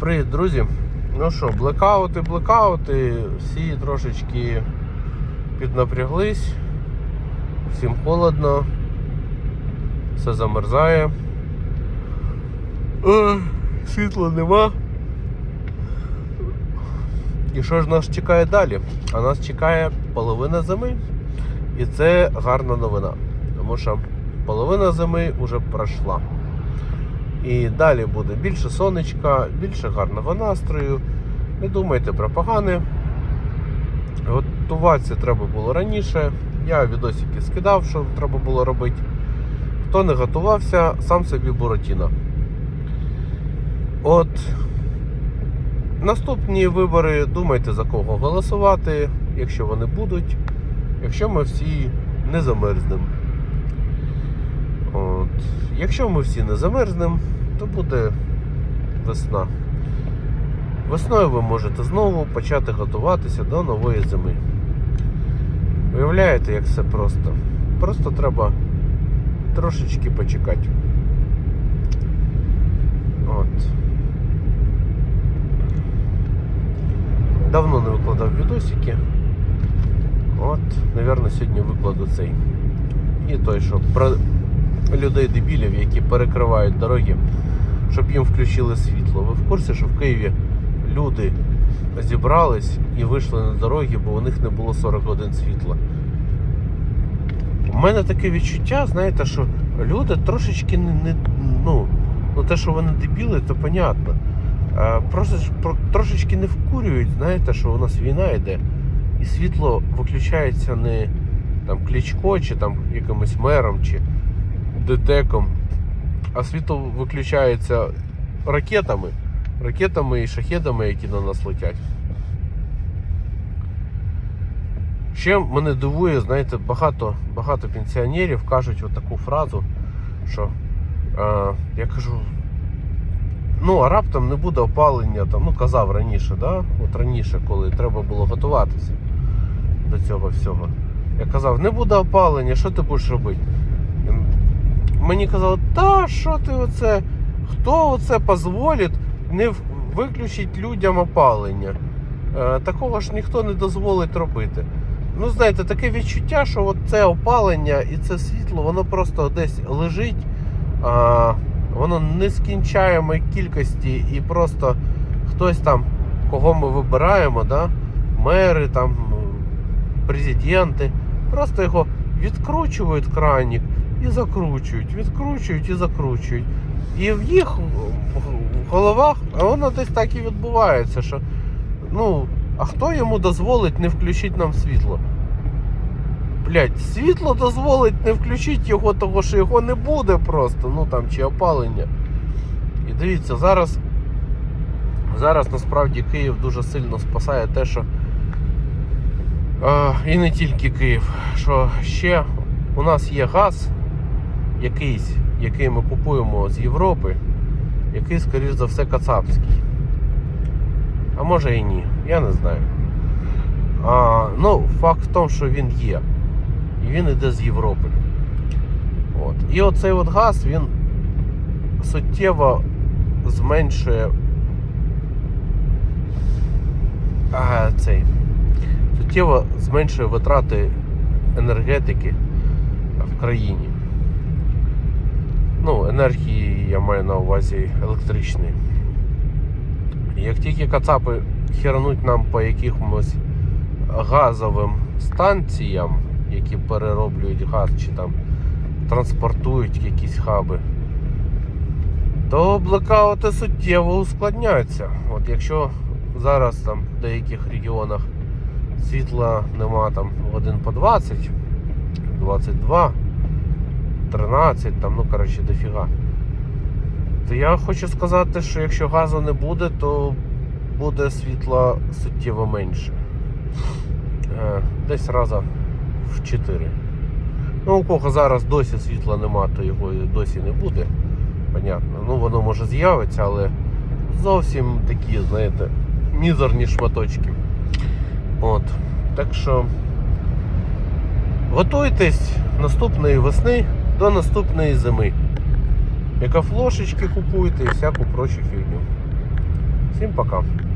Привіт, друзі. Ну що, блекаути, блекаути, всі трошечки піднапряглись, всім холодно, все замерзає. Ой, світла нема. І що ж нас чекає далі? А нас чекає половина зими. І це гарна новина. Тому що половина зими вже пройшла. І далі буде більше сонечка, більше гарного настрою. Не думайте про погане. Готуватися треба було раніше. Я відосики скидав, що треба було робити. Хто не готувався, сам собі Буратіно. От наступні вибори думайте за кого голосувати, якщо вони будуть, якщо ми всі не замерзнемо. От. Якщо ми всі не замерзнемо, то буде весна. Весною ви можете знову почати готуватися до нової зими. Уявляєте, як все просто? Просто треба трошечки почекати. От. Давно не викладав відосики. От, напевно, сьогодні викладу цей. І той, що про людей-дебілів, які перекривають дороги, щоб їм включили світло. Ви в курсі, що в Києві люди зібрались і вийшли на дороги, бо у них не було 40 годин світла. У мене таке відчуття, знаєте, що люди трошечки не, не ну, ну те, що вони дебіли, то понятно. А просто про- трошечки не вкурюють, знаєте, що у нас війна йде, і світло виключається не там Кличко, чи там якимось мером, чи ДТЕКом, а світло виключається ракетами, ракетами і шахедами, які на нас летять. Ще мене дивує, знаєте, багато, багато пенсіонерів кажуть от таку фразу, що е, я кажу, ну а раптом не буде опалення, там, ну казав раніше, да? от раніше, коли треба було готуватися до цього всього. Я казав, не буде опалення, що ти будеш робити? Мені казали, та що ти оце? Хто оце дозволить не виключить людям опалення? Е, такого ж ніхто не дозволить робити. Ну, знаєте, таке відчуття, що от це опалення і це світло, воно просто десь лежить, а, воно нескінчаємої кількості, і просто хтось там, кого ми вибираємо, да? мери, там, президенти, просто його відкручують кранік і закручують, відкручують і закручують. І в їх в головах, воно десь так і відбувається, що ну, а хто йому дозволить не включити нам світло? Блять, світло дозволить не включити його, того що його не буде просто, ну там чи опалення. І дивіться, зараз, зараз насправді Київ дуже сильно спасає те, що а, і не тільки Київ, що ще у нас є газ якийсь, який ми купуємо з Європи, який, скоріш за все, кацапський. А може і ні, я не знаю. А, ну, факт в тому, що він є. І він іде з Європи. От. І оцей от газ, він суттєво зменшує а, цей, суттєво зменшує витрати енергетики в країні. Ну, енергії я маю на увазі електричної. Як тільки кацапи херануть нам по якимось газовим станціям, які перероблюють газ чи там транспортують якісь хаби, то блекаути суттєво ускладняться. От якщо зараз там в деяких регіонах світла нема там годин по 20, 22, 13, там, ну коротше, дофіга. То я хочу сказати, що якщо газу не буде, то буде світла суттєво менше. Е, Десь раза в 4. Ну, у кого зараз досі світла нема, то його досі не буде. Понятно. Ну, воно може з'явиться, але зовсім такі, знаєте, мізерні шматочки. От. Так що готуйтесь наступної весни до наступної зими. Екофлошечки купуйте і всяку прочу фігню. Всім пока.